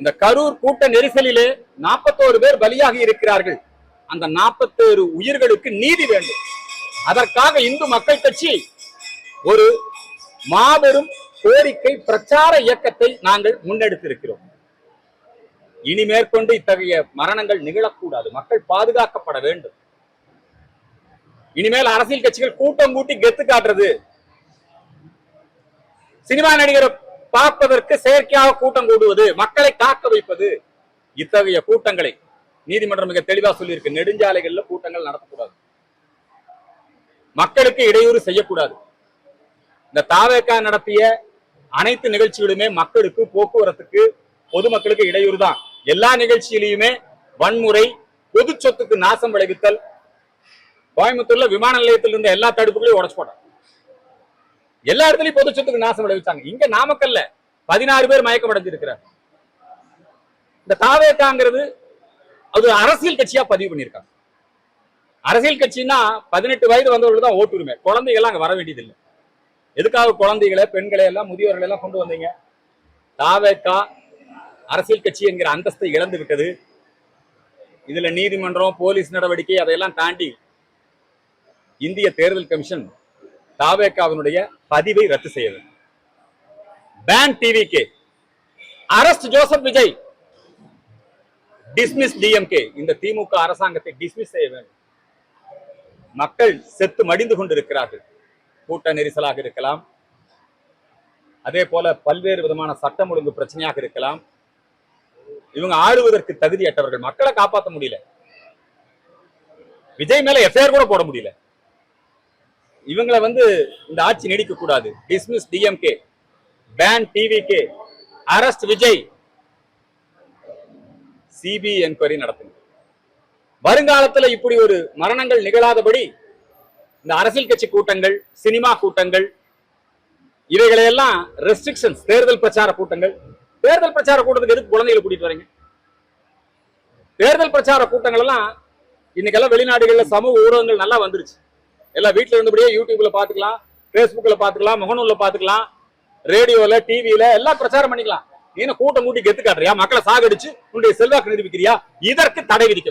இந்த கரூர் கூட்ட நெரிசலிலே நாற்பத்தோரு பேர் பலியாகி இருக்கிறார்கள். அந்த நாற்பத்தோரு உயிர்களுக்கு நீதி வேண்டும். அதற்காக இந்து மக்கள் கட்சி ஒரு மாபெரும் கோரிக்கை பிரச்சார இயக்கத்தை நாங்கள் முன்னெடுத்திருக்கிறோம். இனி மேற்கொண்டு இத்தகைய மரணங்கள் நிகழக்கூடாது. மக்கள் பாதுகாக்கப்பட வேண்டும். இனிமேல் அரசியல் கட்சிகள் கூட்டம் கூட்டி கெத்து காட்டுறது. சினிமா நடிகர் பார்ப்பதற்கு செயற்கையாக கூட்டம் கூடுவது மக்களை காக்க வைப்பது. இத்தகைய கூட்டங்களை நீதிமன்றம் மிக தெளிவா சொல்லியிருக்கு. நெடுஞ்சாலைகள்ல கூட்டங்கள் நடத்தக்கூடாது. மக்களுக்கு இடையூறு செய்யக்கூடாது. இந்த தாவேக்கா நடத்திய அனைத்து நிகழ்ச்சிகளுமே மக்களுக்கு போக்குவரத்துக்கு பொதுமக்களுக்கு இடையூறு தான். எல்லா நிகழ்ச்சியிலையுமே வன்முறை பொது சொத்துக்கு நாசம் விளைவித்தல் கோயம்புத்தூர்ல விமான நிலையத்தில் இருந்த எல்லா தடுப்புகளையும் உடச்சு போட்டாங்க. எல்லா இடத்துலயும் பொது சொத்துக்கு நாசம் விளைவிச்சாங்க. இங்க நாமக்கல்ல பதினாறு பேர் மயக்கம் இருக்கிறார் இந்த தாவேக்காங்கிறது அது அரசியல் கட்சியா பதிவு பண்ணியிருக்காங்க. அரசியல் கட்சின்னா பதினெட்டு வயது வந்தவர்கள் தான் ஓட்டுரிமை. குழந்தைகள்லாம் அங்க வர வேண்டியதில்லை. எதுக்காக குழந்தைகளை பெண்களை எல்லாம் முதியோர்களை எல்லாம் கொண்டு வந்தீங்க? தாவேக்கா அரசியல் கட்சி என்கிற அந்தஸ்தை இழந்து விட்டது. இதுல நீதிமன்றம் போலீஸ் நடவடிக்கை அதையெல்லாம் தாண்டி இந்திய தேர்தல் கமிஷன் தாவேக்காவினுடைய பதிவை ரத்து செய்யது பேன் டிவிக்கு arrest Joseph Vijay dismiss DMK இந்த திமுக அரசாங்கத்தை டிஸ்மிஸ் செய்ய வேண்டும். மக்கள் செத்து மடிந்து கொண்டிருக்கிறார்கள். கூட்ட நெரிசலாக இருக்கலாம். அதே போல பல்வேறு விதமான சட்டம் ஒழுங்கு பிரச்சனையாக இருக்கலாம். இவங்க ஆளுவதற்கு தகுதியற்றவர்கள். மக்களை காப்பாற்ற முடியல. விஜய் மேல எஃப்ஐஆர் கூட போட முடியல. இவங்களை வந்து இந்த ஆட்சி நீடிக்க கூடாது dismiss DMK ban TVK arrest Vijay CBI enquiry நடத்துங்க. வருங்காலத்துல இப்படி ஒரு மரணங்கள் நிகழாதபடி இந்த அரசியல் கட்சி கூட்டங்கள் சினிமா கூட்டங்கள் இவைகளையெல்லாம் ரெஸ்ட்ரிக்ஷன்ஸ் தேர்தல் பிரச்சார கூட்டங்கள். தேர்தல் பிரச்சார கூட்டத்துக்கு எதுக்கு குழந்தைகளை கூட்டிட்டு வரீங்க? தேர்தல் பிரச்சார கூட்டங்கள் எல்லாம் இன்னைக்கெல்லாம் வெளிநாடுகளில் சமூக ஊடகங்கள் நல்லா வந்துருச்சு. எல்லாம் வீட்டில் இருந்தபடியே யூடியூப்ல பாத்துக்கலாம் Facebookல பாத்துக்கலாம் முகநூல்ல பாத்துக்கலாம் ரேடியோல டிவில எல்லாம் பிரச்சாரம் பண்ணிக்கலாம். நீ கூட்டம் கூட்டி கெத்து காட்டுறியா? மக்களை சாகடிச்சு உன்னுடைய செல்வாக்கு நிரூபிக்கிறியா? இதற்கு தடை விதிக்க